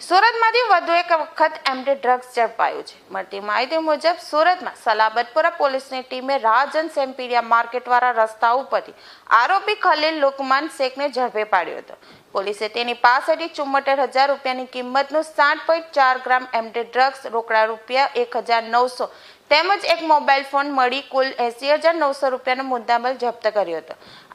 સુરતમાંથી વધુ એક વખત એમડી ડ્રગ્સ ઝડપાયું છે. મળતી માહિતી મુજબ, સુરતમાં સલાબતપુરા પોલીસની ટીમે રાજન સેમ્પિરિયા માર્કેટવાળા રસ્તા ઉપરથી આરોપી ખલીલ લુકમાન શેખને ઝડપે પાડ્યો હતો. પોલીસે તેની પાસેથી ચુમ્મોતેર હજાર રૂપિયાની કિંમતનું સાત પોઈન્ટ ચાર ગ્રામ એમડી ડ્રગ્સ, રોકડા રૂપિયા એક હજાર નવસો તેમજ એક મોબાઈલ ફોન મળી કુલ એસી હજાર નવસો રૂપિયાનો મુદ્દામાલ જપ્ત કર્યો હતો.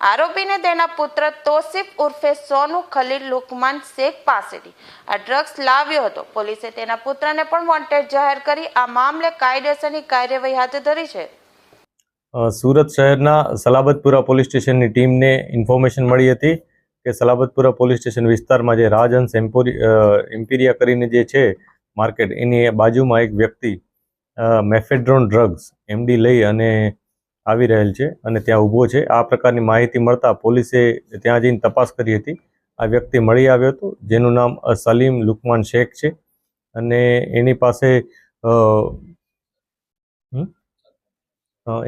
આરોપીને તેના પુત્ર તોસિફ ઉર્ફે સોનુ ખલીલ લુકમાન શેખ પાસેથી આ ડ્રગ્સ લાવ્યો હતો. પોલીસે તેના પુત્રને પણ વોન્ટેડ જાહેર કરી આ મામલે કાયદેસરની કાર્યવાહી હાથ ધરી છે. સુરત શહેરના સલાબતપુરા પોલીસ સ્ટેશનની ટીમને ઇન્ફોર્મેશન મળી હતી. કે સલાબતપુરા પોલીસ સ્ટેશન વિસ્તારમાં જે રાજહંસ એમ્પોરી એમ્પિરિયા કરીને જે છે માર્કેટ, એની બાજુમાં એક વ્યક્તિ મેફેડ્રોન ડ્રગ્સ એમડી લઈ અને આવી રહેલ છે અને ત્યાં ઊભો છે. આ પ્રકારની માહિતી મળતા પોલીસે ત્યાં જઈને તપાસ કરી હતી. આ વ્યક્તિ મળી આવ્યો હતો, જેનું નામ સલીમ લુકમાન શેખ છે અને એની પાસે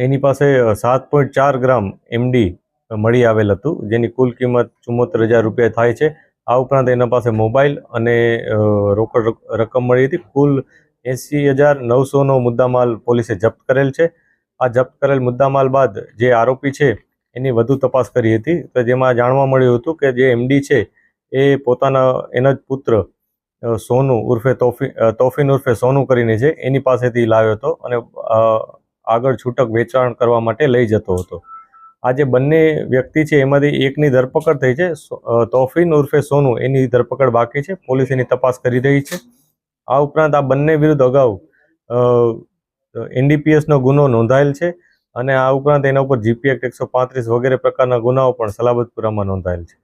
એની પાસે સાત પોઈન્ટ ચાર ગ્રામ એમડી મળી આવેલ હતું, જેની કુલ કિંમત ચુમ્મોતેર હજાર રૂપિયા થાય છે. આ ઉપરાંત એના પાસે મોબાઈલ અને રોકડ રક- રકમ મળી હતી. કુલ એંસી હજાર નવસોનો મુદ્દામાલ પોલીસે જપ્ત કરેલ છે. આ જપ્ત કરેલ મુદ્દામાલ બાદ જે આરોપી છે, એની વધુ તપાસ કરી હતી. તો જેમાં જાણવા મળ્યું હતું કે જે એમડી છે, એ પોતાના, એના જ પુત્ર સોનું ઉર્ફે તોફી તોફીન ઉર્ફે સોનું કરીને છે, એની પાસેથી લાવ્યો હતો અને આગળ છૂટક વેચાણ કરવા માટે લઈ જતો હતો. આ જે બંને વ્યક્તિ છે, એમાંથી એકની ધરપકડ થઈ છે તોફીન ઉર્ફે સોનુ, એની ધરપકડ બાકી છે, પોલીસ એની તપાસ કરી રહી છે. આ ઉપરાંત આ બંને વિરુદ્ધ અગાઉ એનડીપીએસનો ગુનો નોંધાયેલ છે અને આ ઉપરાંત એના ઉપર જીપી એક્ટ એકસો પાંત્રીસ વગેરે પ્રકારના ગુનાઓ પણ સલાબતપુરામાં નોંધાયેલ છે.